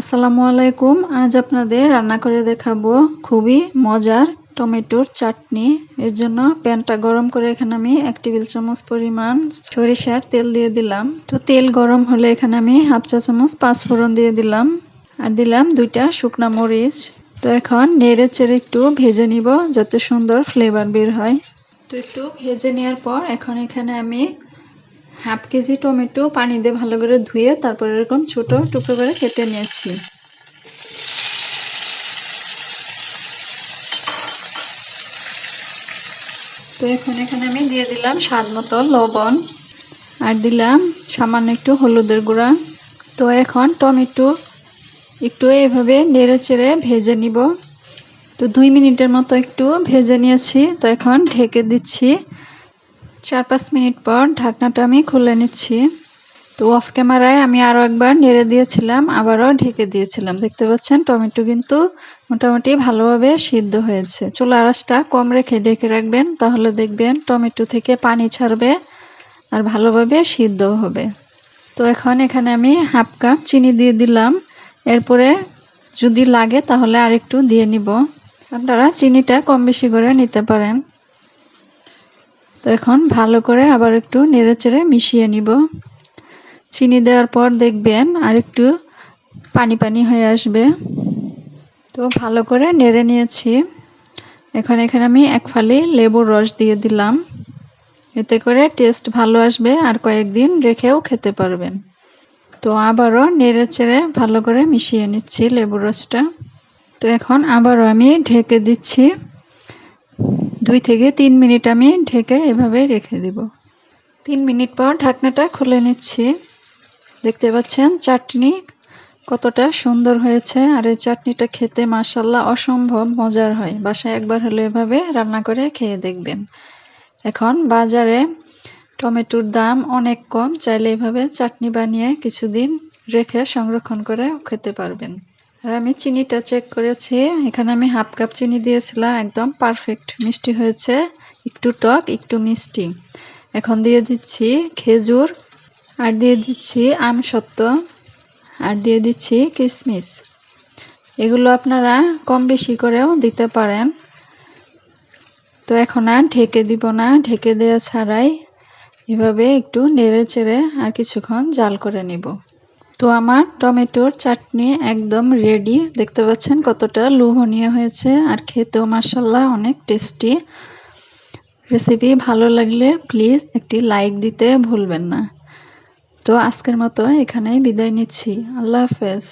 আসসালামু আলাইকুম। আজ আপনাদের রান্না করে দেখাবো খুবই মজার টমেটোর চাটনি। এর জন্য প্যানটা গরম করে এখানে আমি এক টেবিল চামচ পরিমাণ সরিষার তেল দিয়ে দিলাম। তো তেল গরম হলে এখানে আমি হাফ চা চামচ পাঁচ ফোড়ন দিয়ে দিলাম আর দিলাম দুইটা শুকনা মরিচ। তো এখন নেড়ে চেড়ে একটু ভেজে নিব যাতে সুন্দর ফ্লেভার বের হয়। তো একটু ভেজে নেওয়ার পর এখন এখানে আমি হাফ কেজি টমেটো পানি দিয়ে ভালো করে ধুয়ে তারপর এরকম ছোট টুকরো করে কেটে নিয়েছি। তো এখন এখানে আমি দিয়ে দিলাম স্বাদ মতো লবণ আর দিলাম সামান্য একটু হলুদের গুঁড়া। তো এখন টমেটো একটু এভাবে নেড়ে চেড়ে ভেজে নিব। তো দুই মিনিটের মতো একটু ভেজে নিয়েছি। তো এখন ঢেকে দিচ্ছি। চার পাঁচ মিনিট পর ঢাকনাটা আমি খুলে নিচ্ছি। তো অফ ক্যামেরায় আমি আরও একবার নেড়ে দিয়েছিলাম, আবারও ঢেকে দিয়েছিলাম। দেখতে পাচ্ছেন, টমেটো কিন্তু মোটামুটি ভালোভাবে সিদ্ধ হয়েছে। চুলা আঁচটা কম রেখে ঢেকে রাখবেন, তাহলে দেখবেন টমেটো থেকে পানি ছাড়বে আর ভালোভাবে সিদ্ধ হবে। তো এখন এখানে আমি হাফ কাপ চিনি দিয়ে দিলাম। এরপরে যদি লাগে তাহলে আরেকটু দিয়ে নিব। আপনারা চিনিটা কম বেশি করে নিতে পারেন। তো এখন ভালো করে আবার একটু নেড়ে চেড়ে মিশিয়ে নিব। চিনি দেওয়ার পর দেখবেন আর একটু পানি পানি হয়ে আসবে। তো ভালো করে নেড়ে নিয়েছি। এখন এখানে আমি এক ফালি লেবুর রস দিয়ে দিলাম। এতে করে টেস্ট ভালো আসবে আর কয়েকদিন রেখেও খেতে পারবেন। তো আবারও নেড়ে চেড়ে ভালো করে মিশিয়ে নিচ্ছি লেবুর রসটা। তো এখন আবারও আমি ঢেকে দিচ্ছি। দুই থেকে তিন মিনিট আমি ঢেকে এভাবে রেখে দিব। তিন মিনিট পর ঢাকনাটা খুলে নিচ্ছি। দেখতে পাচ্ছেন চাটনি কতটা সুন্দর হয়েছে আর এই চাটনিটা খেতে মাসাল্লাহ অসম্ভব মজার হয়। বাসায় একবার হলে এভাবে রান্না করে খেয়ে দেখবেন। এখন বাজারে টমেটোর দাম অনেক কম, চাইলে এভাবে চাটনি বানিয়ে কিছুদিন রেখে সংরক্ষণ করে খেতে পারবেন। আর আমি চিনিটা চেক করেছি। এখানে আমি হাফ কাপ চিনি দিয়েছিলাম, একদম পারফেক্ট মিষ্টি হয়েছে। একটু টক, একটু মিষ্টি। এখন দিয়ে দিচ্ছি খেজুর, আর দিয়ে দিচ্ছি আমসত্ত্ব আর দিয়ে দিচ্ছি কিশমিশ এগুলো আপনারা কম বেশি করেও দিতে পারেন। তো এখন আর ঢেকে দিব না, ঢেকে দেওয়া ছাড়াই এভাবে একটু নেড়ে চেড়ে আর কিছুক্ষণ জাল করে নিব। তো আমার টমেটোর চাটনি একদম রেডি দেখতে পাচ্ছেন কতটা লোভনীয় হয়েছে, আর খেতেও মাসাল্লাহ অনেক টেস্টি রেসিপি ভালো লাগলে প্লিজ একটি লাইক দিতে ভুলবেন না। তো আজকের মতো এখানেই বিদায় নিচ্ছি। আল্লাহ হাফেজ।